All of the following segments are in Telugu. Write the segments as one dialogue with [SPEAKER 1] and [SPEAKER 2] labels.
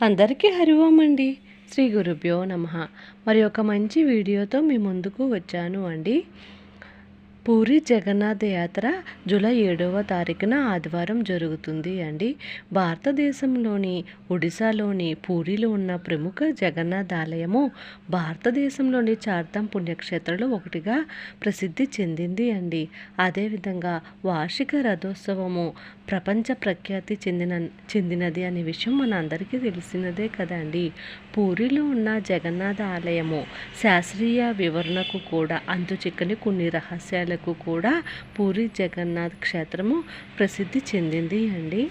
[SPEAKER 1] అందరికీ హరి అండి శ్రీ గురుభ్యో నమ. మరి ఒక మంచి వీడియోతో మీ ముందుకు వచ్చాను అండి. పూరి జగన్నాథ యాత్ర జూలై ఏడవ తారీఖున ఆదివారం జరుగుతుంది అండి. భారతదేశంలోని ఒడిశాలోని పూరిలో ఉన్న ప్రముఖ జగన్నాథ ఆలయము భారతదేశంలోని చార్ధాం పుణ్యక్షేత్రంలో ఒకటిగా ప్రసిద్ధి చెందింది అండి. అదేవిధంగా వార్షిక రథోత్సవము ప్రపంచ ప్రఖ్యాతి చెందిన చెందినది అనే విషయం మన అందరికీ తెలిసినదే కదండి. పూరిలో ఉన్న జగన్నాథ ఆలయము శాస్త్రీయ వివరణకు కూడా చిక్కని కొన్ని రహస్యాలు రహస్యాలకు కూడా పూరి జగన్నాథ్ క్షేత్రము ప్రసిద్ధి చెందింది అండి.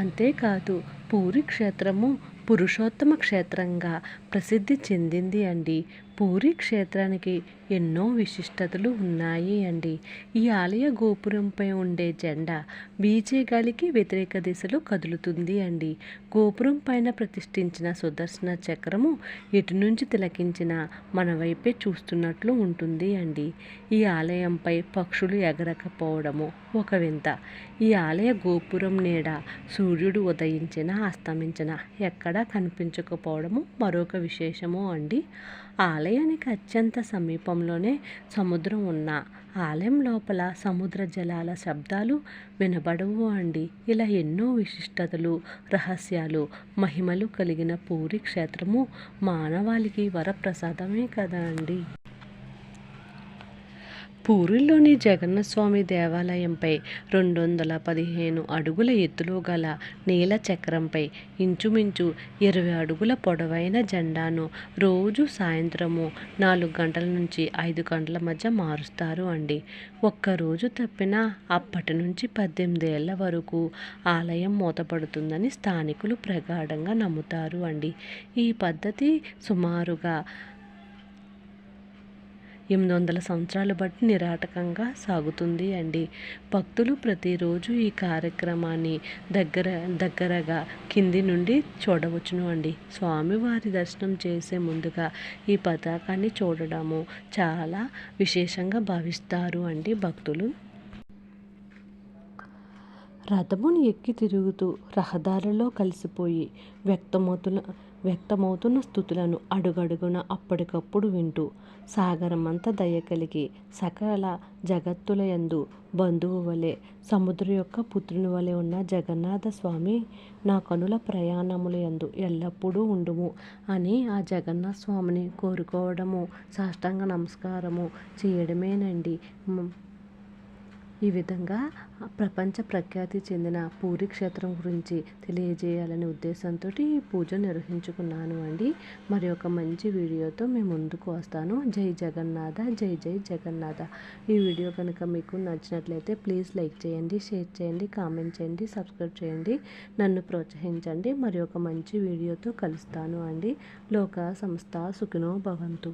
[SPEAKER 1] అంతేకాదు పూరి క్షేత్రము పురుషోత్తమ క్షేత్రంగా ప్రసిద్ధి చెందింది అండి. పూరి క్షేత్రానికి ఎన్నో విశిష్టతలు ఉన్నాయి అండి. ఈ ఆలయ గోపురంపై ఉండే జెండా వీచే గాలికి వ్యతిరేక దిశలో కదులుతుంది అండి. గోపురం పైన ప్రతిష్ఠించిన సుదర్శన చక్రము ఎటు నుంచి తిలకించిన మన వైపే చూస్తున్నట్లు ఉంటుంది అండి. ఈ ఆలయంపై పక్షులు ఎగరకపోవడము ఒక వింత. ఈ ఆలయ గోపురం నీడ సూర్యుడు ఉదయించిన అస్తమించిన ఎక్కడ కనిపించకపోవడము మరొక విశేషము అండి. ఆలయానికి అత్యంత సమీపంలోనే సముద్రం ఉన్న ఆలయం లోపల సముద్ర జలాల శబ్దాలు వినబడవు అండి. ఇలా ఎన్నో విశిష్టతలు రహస్యాలు మహిమలు కలిగిన పూరి క్షేత్రము మానవాళికి వరప్రసాదమే కదా అండి. పూరిలోని జగన్నస్వామి దేవాలయంపై రెండు వందల పదిహేను అడుగుల ఎత్తులో గల నీల చక్రంపై ఇంచుమించు ఇరవై అడుగుల పొడవైన జెండాను రోజు సాయంత్రము నాలుగు గంటల నుంచి ఐదు గంటల మధ్య మారుస్తారు అండి. ఒక్కరోజు తప్పినా అప్పటి నుంచి పద్దెనిమిది ఏళ్ళ వరకు ఆలయం మూతపడుతుందని స్థానికులు ప్రగాఢంగా నమ్ముతారు అండి. ఈ పద్ధతి సుమారుగా ఎనిమిది వందల సంవత్సరాలు బట్టి నిరాటకంగా సాగుతుంది అండి. భక్తులు ప్రతిరోజు ఈ కార్యక్రమాన్ని దగ్గర దగ్గరగా కింది నుండి చూడవచ్చును అండి. స్వామివారి దర్శనం చేసే ముందుగా ఈ పతాకాన్ని చూడడము చాలా విశేషంగా భావిస్తారు అండి భక్తులు. రథమును ఎక్కి తిరుగుతూ రహదారిలో కలిసిపోయి వ్యక్తమవుతున్న వ్యక్తమవుతున్న స్థుతులను అడుగడుగున అప్పటికప్పుడు వింటూ సాగరమంతా దయ కలిగి సకల జగత్తుల యందు బంధువు వలె సముద్ర యొక్క పుత్రుని వలె ఉన్న జగన్నాథ స్వామి నా కనుల ప్రయాణముల యందు ఎల్లప్పుడూ ఉండుము అని ఆ జగన్నాథ స్వామిని కోరుకోవడము సాష్టాంగ నమస్కారము చేయడమేనండి. ఈ విధంగా ప్రపంచ ప్రఖ్యాతి చెందిన పూరి క్షేత్రం గురించి తెలియజేయాలనే ఉద్దేశంతో ఈ పూజ నిర్వహించుకున్నాను అండి. మరి ఒక మంచి వీడియోతో మేము ముందుకు వస్తాను. జై జగన్నాథ జై జై జగన్నాథ. ఈ వీడియో కనుక మీకు నచ్చినట్లయితే ప్లీజ్ లైక్ చేయండి షేర్ చేయండి కామెంట్ చేయండి సబ్స్క్రైబ్ చేయండి. నన్ను ప్రోత్సహించండి. మరి ఒక మంచి వీడియోతో కలుస్తాను అండి. లోక సంస్థ సుఖినో భవంతు.